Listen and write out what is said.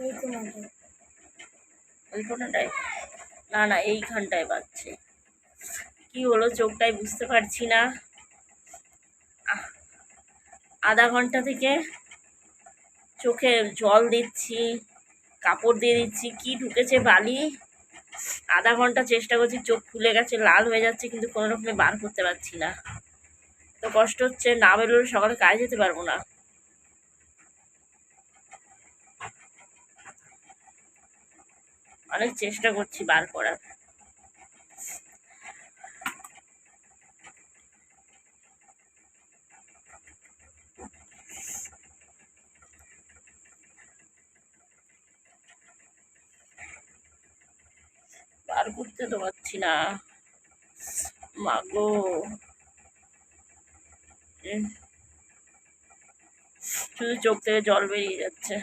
ওই না না, এইখানটায় বাজছে। কি হলো চোখটাই বুঝতে পারছি না। আধা ঘণ্টা থেকে চোখে জল দিচ্ছি, কাপড় দিয়ে দিচ্ছি, কি ঢুকেছে বালি? আধা ঘণ্টা চেষ্টা করছি, চোখ ফুলে গেছে, লাল হয়ে যাচ্ছে, কিন্তু কোনো রকমে বার করতে পারছি না। তো কষ্ট হচ্ছে, না বেরোলে সকালে কাজে যেতে পারব না। অনেক চেষ্টা করছি বার করার। বার করতে তো পারছি না। মাগো শুধু চোখ থেকে জল বেরিয়ে যাচ্ছে।